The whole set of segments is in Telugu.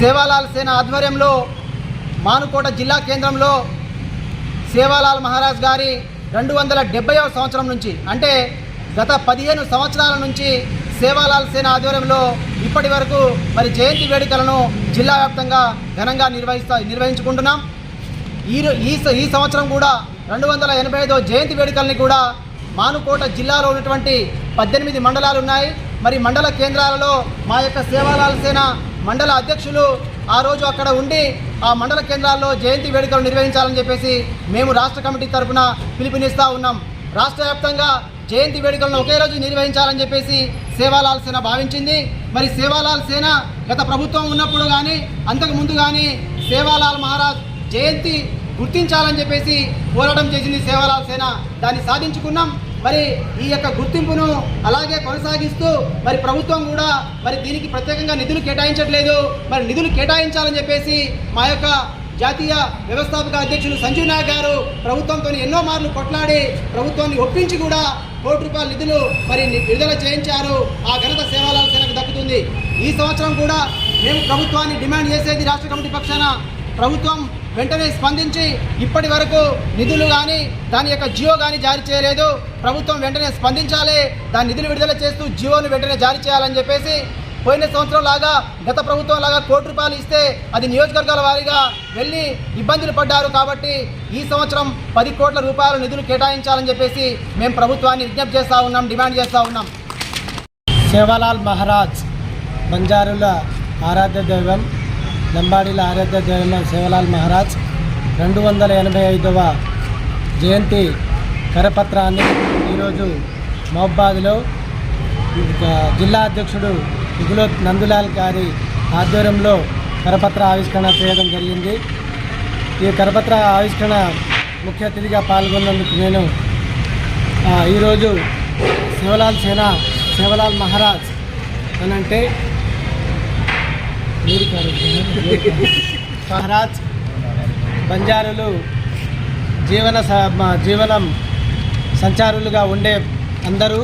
సేవాలాల్ సేన ఆధ్వర్యంలో మానుకోట జిల్లా కేంద్రంలో సేవాలాల్ మహారాజ్ గారి రెండు వందల డెబ్బైవ సంవత్సరం నుంచి అంటే గత పదిహేను సంవత్సరాల నుంచి సేవాలాల్ సేన ఆధ్వర్యంలో ఇప్పటి వరకు మరి జయంతి వేడుకలను జిల్లా వ్యాప్తంగా ఘనంగా నిర్వహిస్తా నిర్వహించుకుంటున్నాం. ఈ ఈ ఈ సంవత్సరం కూడా రెండు వందల ఎనభై ఐదో జయంతి వేడుకల్ని కూడా మానుకోట జిల్లాలో ఉన్నటువంటి పద్దెనిమిది మండలాలు ఉన్నాయి. మరి మండల కేంద్రాలలో మా యొక్క సేవాలాల్ సేన మండల అధ్యక్షులు ఆ రోజు అక్కడ ఉండి ఆ మండల కేంద్రాల్లో జయంతి వేడుకలు నిర్వహించాలని చెప్పేసి మేము రాష్ట్ర కమిటీ తరఫున పిలుపునిస్తూ ఉన్నాం. రాష్ట్ర వ్యాప్తంగా జయంతి వేడుకలను ఒకే రోజు నిర్వహించాలని చెప్పేసి సేవాలాల్ సేన భావించింది. మరి సేవాలాల్ సేన గత ప్రభుత్వం ఉన్నప్పుడు కానీ అంతకు ముందు కానీ సేవాలాల్ మహారాజ్ జయంతి గుర్తించాలని చెప్పేసి పోరాటం చేసింది సేవాలాల్ సేన. దాన్ని సాధించుకున్నాం. మరి ఈ యొక్క గుర్తింపును అలాగే కొనసాగిస్తూ మరి ప్రభుత్వం కూడా మరి దీనికి ప్రత్యేకంగా నిధులు కేటాయించట్లేదు. మరి నిధులు కేటాయించాలని చెప్పేసి మా యొక్క జాతీయ వ్యవస్థాపక అధ్యక్షులు సంజీవ్ నాయక్ గారు ప్రభుత్వంతో ఎన్నో మార్లు కొట్లాడి ప్రభుత్వాన్ని ఒప్పించి కూడా కోటి రూపాయల నిధులు మరి విడుదల చేయించారు. ఆ ఘనత సేవాలాల సేనకు దక్కుతుంది. ఈ సంవత్సరం కూడా మేము ప్రభుత్వాన్ని డిమాండ్ చేసేది రాష్ట్ర కమిటీ పక్షాన ప్రభుత్వం వెంటనే స్పందించి ఇప్పటి వరకు నిధులు కానీ దాని యొక్క జియో కానీ జారీ చేయలేదు. ప్రభుత్వం వెంటనే స్పందించాలి. దాని నిధులు విడుదల చేస్తూ జియోను వెంటనే జారీ చేయాలని చెప్పేసి పోయిన సంవత్సరం లాగా గత ప్రభుత్వం లాగా కోటి రూపాయలు ఇస్తే అది నియోజకవర్గాల వారీగా వెళ్ళి ఇబ్బందులు పడ్డారు కాబట్టి ఈ సంవత్సరం పది కోట్ల రూపాయల నిధులు కేటాయించాలని చెప్పేసి మేము ప్రభుత్వాన్ని విజ్ఞప్తి చేస్తూ ఉన్నాం డిమాండ్ చేస్తూ ఉన్నాం. సేవాలాల్ మహారాజ్ బంజారుల ఆరాధ్య దైవం లంబాడీల ఆరాధ్య దైవం సేవలాల్ మహారాజ్. రెండు వందల ఎనభై ఐదవ జయంతి కరపత్రాన్ని ఈరోజు మహబాద్లో జిల్లా అధ్యక్షుడు ఇగులో నందులాల్ గారి ఆధ్వర్యంలో కరపత్ర ఆవిష్కరణ చేయడం జరిగింది. ఈ కరపత్ర ఆవిష్కరణ ముఖ్య అతిథిగా పాల్గొన్నందుకు నేను ఈరోజు శివలాల్ సేన శివలాల్ మహారాజ్ అని అంటే మహారాజ్ బంజారులు జీవన స- జీవనం సంచారులుగా ఉండే అందరూ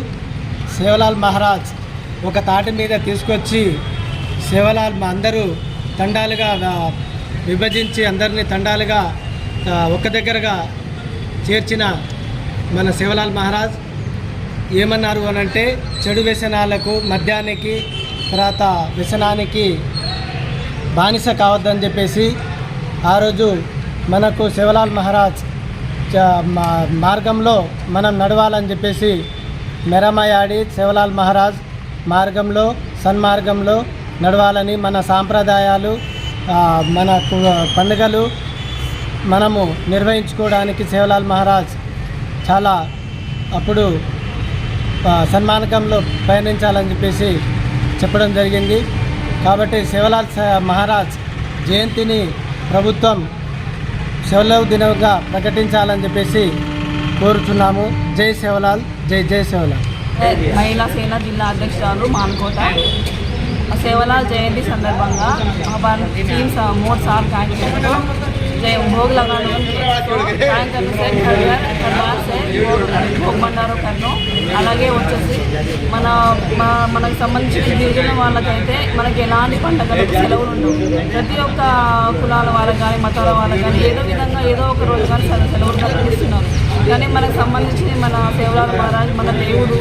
సేవలాల్ మహారాజ్ ఒక తాటి మీద తీసుకొచ్చి సేవలాల్ మా అందరూ తండాలుగా విభజించి అందరినీ తండాలుగా ఒక ఒక్క దగ్గరగా చేర్చిన మన శివలాల్ మహారాజ్. ఏమన్నారు అని అంటే చెడు వ్యసనాలకు మద్యానికి తర్వాత వ్యసనానికి బానిస కావద్దని చెప్పేసి ఆ రోజు మనకు శివలాల్ మహారాజ్ చ- మా- మార్గంలో మనం నడవాలని చెప్పేసి మెరమయాడి శివలాల్ మహారాజ్ మార్గంలో సన్మార్గంలో నడవాలని మన సాంప్రదాయాలు మన కు- పండుగలు మనము నిర్వహించుకోవడానికి సేవలాల్ మహారాజ్ చాలా అప్పుడు సన్మానకంలో పయనించాలని చెప్పేసి చెప్పడం జరిగింది. కాబట్టి శివలాల్ మహారాజ్ జయంతిని ప్రభుత్వం శివలాల్ దినంగా ప్రకటించాలని చెప్పేసి కోరుచున్నాము. జై శివలాల్ జై జై శివలాల్. మహిళా సేన జిల్లా అధ్యక్షురాలు మాన్కోట సేవలాల్ జయంతి సందర్భంగా మూడు మోర్ సార్ కార్యక్రమంలో जय भोग लगाने అలాగే వచ్చేసి మన మనకు సంబంధించిన గిరిజన వాళ్ళకైతే మనకి ఎలాంటి పండగలకు సెలవులు ఉండవు. ప్రతి ఒక్క కులాల వాళ్ళకి కానీ మతాల వాళ్ళకి కానీ ఏదో విధంగా ఏదో ఒక రోజు కానీ సెల- సెలవులు కల్పిస్తున్నారు. కానీ మనకు సంబంధించిన మన సేవరాల మహారాజ్ మన దేవుడు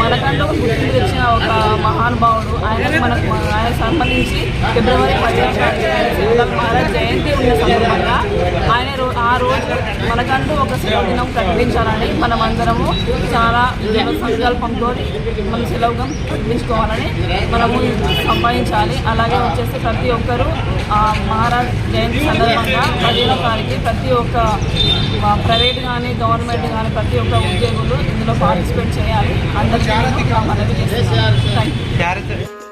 మనకంటూ ఒక గుర్తింపు తెచ్చిన ఒక మహానుభావుడు ఆయనకు మనకు ఆయనకు సంబంధించి ఫిబ్రవరి పదిహేను మహారాజ్ జయంతి ఉన్న సందర్భంగా ఆ రోజు మనకంటూ ఒక సెలవు ప్రకటించాలని మనమందరము చాలా సంకల్పంతో మనం సెలవుగా ప్రకటించుకోవాలని మనము సంపాదించాలి. అలాగే వచ్చేసి ప్రతి ఒక్కరూ మహారాజ్ జయంతి సందర్భంగా పదిహేనో తారీఖు ప్రతి ఒక్క ప్రైవేట్ కానీ గవర్నమెంట్ కానీ ప్రతి ఒక్క ఉద్యోగులు ఇందులో పార్టిసిపేట్ చేయాలి. అందరికీ మనవి చేస్తున్నాను థ్యాంక్ యూ